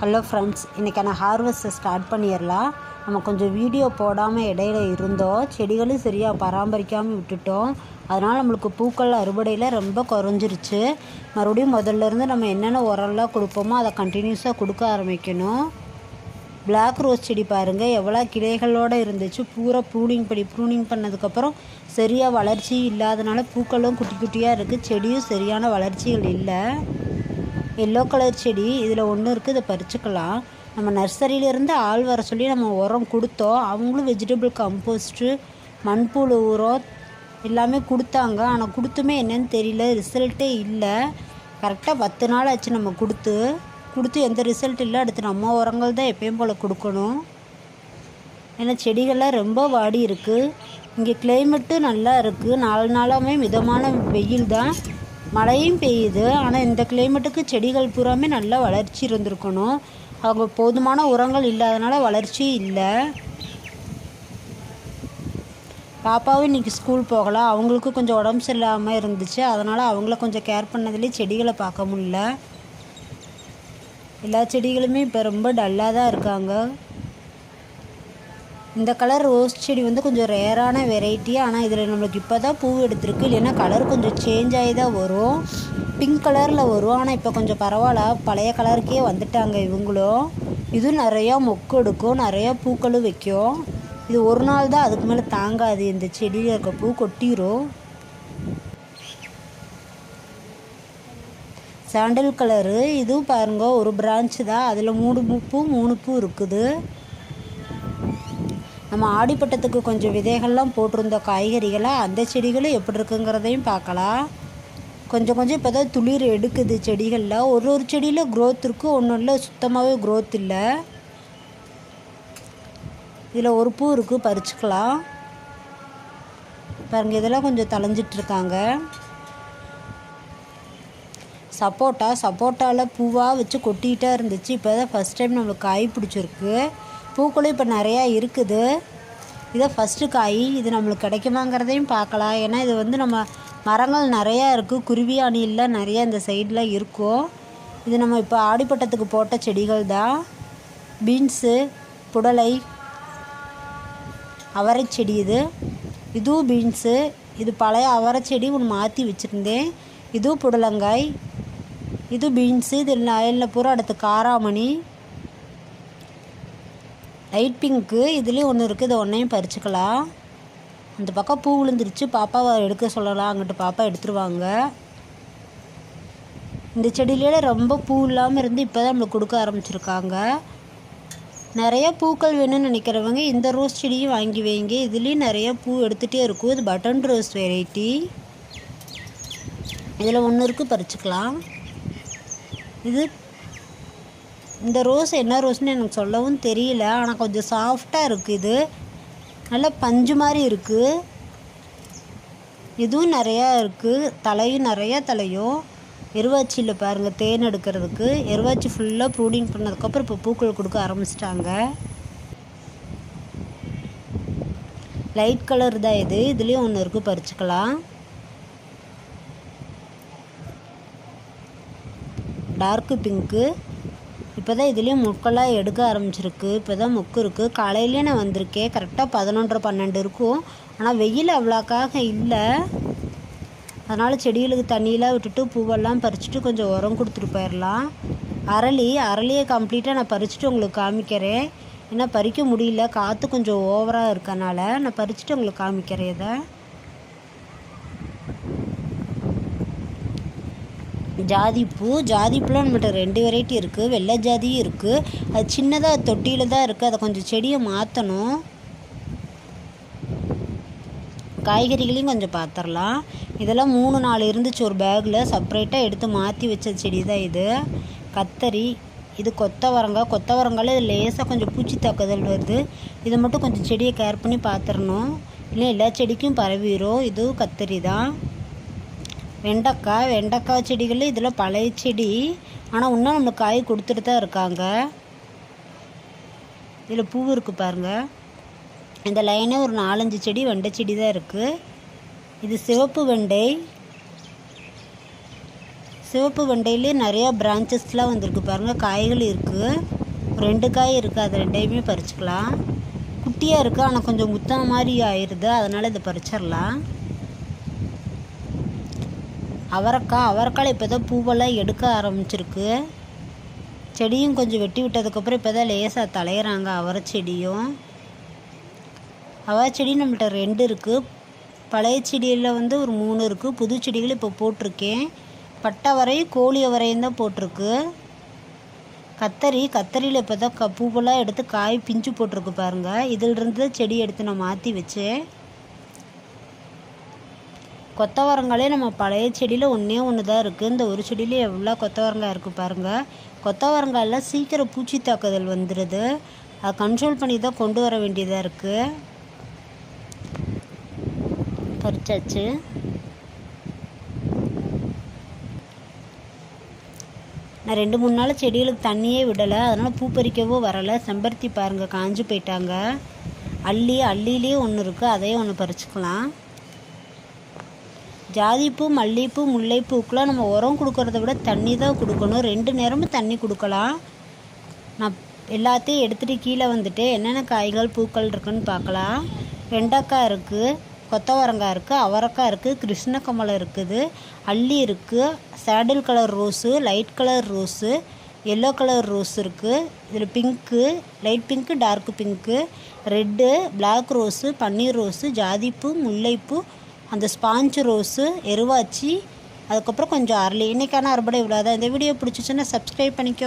Hello friends இன்றைக்கான ஹார்வெஸ்ட்டை start பண்ணிடலாம். நம்ம கொஞ்சம் வீடியோ போடாமல் இடையில இருந்தோம். செடிகளும் சரியாக பராமரிக்காமல் விட்டுட்டோம். அதனால் நம்மளுக்கு பூக்கள் அறுவடையில் ரொம்ப குறைஞ்சிருச்சு. மறுபடியும் முதல்ல இருந்து நம்ம என்னென்ன உரம்லாம் கொடுப்போமோ அதை கண்டினியூஸாக கொடுக்க ஆரம்பிக்கணும். பிளாக் ரோஸ் செடி பாருங்கள் எவ்வளோ கிளைகளோடு இருந்துச்சு. பூரா ப்ரூனிங் பண்ணி ப்ரூனிங் பண்ணதுக்கப்புறம் சரியாக வளர்ச்சி இல்லாதனால பூக்களும் குட்டி குட்டியாக இருக்குது செடியும் சரியான வளர்ச்சிகள் இல்லை. எல்லோ கலர் செடி இதில் ஒன்று இருக்குது இதை பறிச்சுக்கலாம். நம்ம நர்சரியிலேருந்து ஆள் வர சொல்லி நம்ம உரம் கொடுத்தோம். அவங்களும் வெஜிடபிள் கம்போஸ்ட்டு மண்புழு உரம் எல்லாமே கொடுத்தாங்க. ஆனால் கொடுத்துமே என்னன்னு தெரியல. ரிசல்ட்டே இல்லை. கரெக்டாக பத்து நாள் ஆச்சு நம்ம கொடுத்து. கொடுத்து எந்த ரிசல்ட் இல்லை. அடுத்து நம்ம உரங்கள் தான் எப்பயும் போல் கொடுக்கணும். ஏன்னா செடிகள்லாம் ரொம்ப வாடி இருக்குது இங்கே கிளைமேட்டும் நல்லா இருக்குது நாலு நாளாகவே மிதமான வெயில் தான் மழையும் பெய்யுது. ஆனால் இந்த கிளைமேட்டுக்கு செடிகள் பூராமே நல்லா வளர்ச்சி இருந்திருக்கணும். அவங்க போதுமான உரங்கள் இல்லாதனால வளர்ச்சி இல்லை. பாப்பாவும் இன்றைக்கி ஸ்கூல் போகலாம் அவங்களுக்கும் கொஞ்சம் உடம்பு சரியில்லாமல் இருந்துச்சு. அதனால் அவங்கள கொஞ்சம் கேர் பண்ணதுலேயே செடிகளை பார்க்க முடில எல்லா செடிகளுமே இப்போ ரொம்ப டல்லாக தான் இருக்காங்க. இந்த கலர் ரோஸ் செடி வந்து கொஞ்சம் ரேரான வெரைட்டி ஆனால் இதில் நம்மளுக்கு இப்போ தான் பூ எடுத்திருக்கு. இல்லைன்னா கலர் கொஞ்சம் சேஞ்ச் ஆகி தான் வரும். பிங்க் கலரில் வரும். ஆனால் இப்போ கொஞ்சம் பரவாயில்ல. பழைய கலருக்கே வந்துட்டாங்க இவங்களும். இதுவும் நிறையா மொக்கு எடுக்கும். நிறையா பூக்களும் வைக்கும். இது ஒரு நாள் தான் அதுக்கு மேலே தாங்காது. இந்த செடியில் இருக்க பூ கொட்டிரும். சாண்டல் கலரு இதுவும் பாருங்க ஒரு பிரான்ச்சு தான். அதில் மூணு பூ மூணு பூ இருக்குது. நம்ம ஆடிப்பட்டத்துக்கு கொஞ்சம் விதைகள்லாம் போட்டிருந்த காய்கறிகளை அந்த செடிகளும் எப்படி இருக்குங்கிறதையும் பார்க்கலாம். கொஞ்சம் கொஞ்சம் இப்போ தான் துளிர் எடுக்குது செடிகளில். ஒரு ஒரு செடியில் க்ரோத் இருக்குது ஒன்றும் இல்லை சுத்தமாகவே க்ரோத் இல்லை. இதில் ஒரு பூ இருக்குது பறிச்சுக்கலாம். பாருங்க இதெல்லாம் கொஞ்சம் தளைஞ்சிட்ருக்காங்க சப்போட்டா சப்போட்டாவில் பூவாக வச்சு கொட்டிகிட்டே இருந்துச்சு. இப்போ தான் ஃபஸ்ட் டைம் நம்மளுக்கு காய் பிடிச்சிருக்கு. பூக்களும் இப்போ நிறையா இருக்குது. இதை ஃபஸ்ட்டு காய் இது நம்மளுக்கு கிடைக்குமாங்கிறதையும் பார்க்கலாம். ஏன்னா இது வந்து நம்ம மரங்கள் நிறையா இருக்குது குருவி அணியில் நிறையா இந்த சைடில் இருக்கும் இது நம்ம இப்போ ஆடிப்பட்டத்துக்கு போட்ட செடிகள் தான். பீன்ஸு புடலை அவரை செடி இது. இதுவும் பீன்ஸு இது பழைய அவரை செடி ஒன்று மாற்றி வச்சுருந்தேன். இதுவும் புடலங்காய். இது பீன்ஸு இது வயலில் பூரா அடுத்து காராமணி. லைட் பிங்க்கு இதுலேயும் ஒன்று இருக்குது இதை ஒன்றையும் பறிச்சுக்கலாம். அந்த பக்கம் பூ விழுந்துருச்சு. பாப்பாவை எடுக்க சொல்லலாம். அங்கிட்டு பாப்பா எடுத்துருவாங்க. இந்த செடியிலே ரொம்ப பூ இல்லாமல் இருந்து இப்போ தான் நம்மளுக்கு கொடுக்க ஆரம்பிச்சிருக்காங்க. நிறைய பூக்கள் வேணும்னு நினைக்கிறவங்க இந்த ரோஸ் செடியும் வாங்கி வைங்க. இதுலேயும் நிறைய பூ எடுத்துகிட்டே இருக்கும். இது பட்டன் ரோஸ் வெரைட்டி இதில் ஒன்று இருக்குது பறிச்சுக்கலாம். இது இந்த ரோஸ் என்ன ரோஸ்னு எனக்கு சொல்லவும் தெரியல ஆனால் கொஞ்சம் சாஃப்டாக இருக்குது இது. நல்லா பஞ்சு மாதிரி இருக்குது இதுவும் நிறையா இருக்குது தலையும் நிறையா தலையும். எருவாச்சியில் பாருங்கள் தேன் எடுக்கிறதுக்கு. எருவாச்சி ஃபுல்லாக ப்ரூடிங் பண்ணதுக்கப்புறம் இப்போ பூக்கள் கொடுக்க ஆரம்பிச்சிட்டாங்க. லைட் கலர் தான் இது. இதுலேயும் ஒன்று இருக்குது பறிச்சுக்கலாம். டார்க்கு பிங்க்கு இப்போ தான் இதுலேயும் முக்கெல்லாம் எடுக்க ஆரம்பிச்சிருக்கு. இப்போ தான் முக்கு இருக்குது காலையிலே நான் வந்திருக்கேன். கரெக்டாக பதினொன்றரை பன்னெண்டு இருக்கும். ஆனால் வெயில் அவ்வளோக்காக இல்லை. அதனால் செடிகளுக்கு தண்ணியெலாம் விட்டுட்டு பூவெல்லாம் பறிச்சுட்டு கொஞ்சம் உரம் கொடுத்துட்டு போயிடலாம் அரளி அரளியை கம்ப்ளீட்டாக நான் பறிச்சுட்டு உங்களுக்கு காமிக்கிறேன். ஏன்னா பறிக்க முடியல. காற்று கொஞ்சம் ஓவராக இருக்கனால நான் பறிச்சுட்டு உங்களுக்கு காமிக்கிறேன் இதை. ஜாதிப்பூ ஜாதிப்பூலாம் நம்மகிட்ட ரெண்டு வெரைட்டி இருக்குது வெள்ளை ஜாதியும் இருக்குது அது சின்னதாக தொட்டியில் தான் இருக்குது அதை கொஞ்சம் செடியை மாற்றணும் காய்கறிகளையும் கொஞ்சம் பார்த்துடலாம் இதெல்லாம் மூணு நாலு இருந்துச்சு ஒரு பேக்கில் செப்ரேட்டாக எடுத்து மாற்றி வச்ச செடி தான் இது. கத்தரி இது கொத்தவரங்காய் கொத்தவரங்காயில் இது லேசாக கொஞ்சம் பூச்சி தாக்குதல் வருது. இதை மட்டும் கொஞ்சம் செடியை கேர் பண்ணி பார்த்துடணும் இல்லை எல்லா செடிக்கும் பரவிடும் இதுவும் கத்தரி தான். வெண்டைக்காய் வெண்டைக்காய் செடிகள் இதில் பழைய செடி. ஆனால் இன்னும் நம்மளுக்கு காய் கொடுத்துட்டு தான் இருக்காங்க. இதில் பூ இருக்குது பாருங்கள் இந்த லைனே ஒரு நாலஞ்சு செடி வெண்டை செடி தான் இருக்குது இது சிவப்பு வெண்டை. சிவப்பு வெண்டையிலே நிறையா பிரான்ச்சஸ்லாம் வந்திருக்கு பாருங்கள் காய்கள் இருக்குது ரெண்டு காய் இருக்குது அது ரெண்டையுமே பறிச்சுக்கலாம். குட்டியாக இருக்குது ஆனால் கொஞ்சம் முத்தம் மாதிரி ஆயிடுது அதனால் இதை பறிச்சிடலாம். அவரைக்காய் அவரைக்காய் இப்போ தான் பூவெல்லாம் எடுக்க ஆரம்பிச்சிருக்கு. செடியும் கொஞ்சம் வெட்டி விட்டதுக்கப்புறம் இப்போ தான் லேசாக தலையிறாங்க அவரை செடியும். அவரை செடி நம்மள்ட்ட ரெண்டு இருக்குது பழைய செடியில் வந்து ஒரு மூணு இருக்குது புது செடிகள் இப்போ போட்டிருக்கேன். பட்டை வரையும் கோழி வரையும் தான் போட்டிருக்கு. கத்தரி கத்தரியில் இப்போ தான் க பூவெல்லாம் எடுத்து காய் பிஞ்சு போட்டிருக்கு பாருங்கள் இதிலிருந்து செடி எடுத்து நான் மாற்றி வச்சேன். கொத்தவரங்காலே நம்ம பழைய செடியில் ஒன்றே ஒன்று தான் இருக்குது இந்த ஒரு செடியில் எவ்வளோ கொத்தவரங்காய் இருக்குது பாருங்கள் கொத்தவரங்காயில் சீக்கிரம் பூச்சி தாக்குதல் வந்துடுது அதை கண்ட்ரோல் பண்ணி தான் கொண்டு வர வேண்டியதாக இருக்குது பறிச்சாச்சு. நான் ரெண்டு மூணு நாள் செடிகளுக்கு தண்ணியே விடலை. அதனால் பூ பறிக்கவோ வரலை. செம்பருத்தி பாருங்கள் காஞ்சு போயிட்டாங்க. அள்ளி அள்ளிலே ஒன்று இருக்குது அதையும் ஒன்று பறிச்சுக்கலாம். ஜாதிப்பூ மல்லிகைப்பூ முல்லைப்பூக்கெலாம் நம்ம உரம் கொடுக்கறத விட தண்ணி தான் கொடுக்கணும். ரெண்டு நேரமும் தண்ணி கொடுக்கலாம். நான் எல்லாத்தையும் எடுத்துகிட்டு கீழே வந்துட்டு என்னென்ன காய்கள் பூக்கள் இருக்குன்னு பார்க்கலாம். வெண்டைக்காய் இருக்குது கொத்தவரங்காய் இருக்குது அவரக்காய் இருக்குது கிருஷ்ணகமலம் இருக்குது அல்லி இருக்குது saddle colour rose light colour rose yellow colour rose இருக்குது இதில் pink light pink dark pink red black rose பன்னீர் ரோஸு ஜாதிப்பூ முல்லைப்பூ அந்த ஸ்பாஞ்சு ரோஸு எருவாச்சி அதுக்கப்புறம் கொஞ்சம் அரளி. இன்றைக்கான அறுபடை இவ்வளோ தான் இந்த வீடியோ பிடிச்சிச்சுன்னா சப்ஸ்கிரைப் பண்ணிக்கோங்க.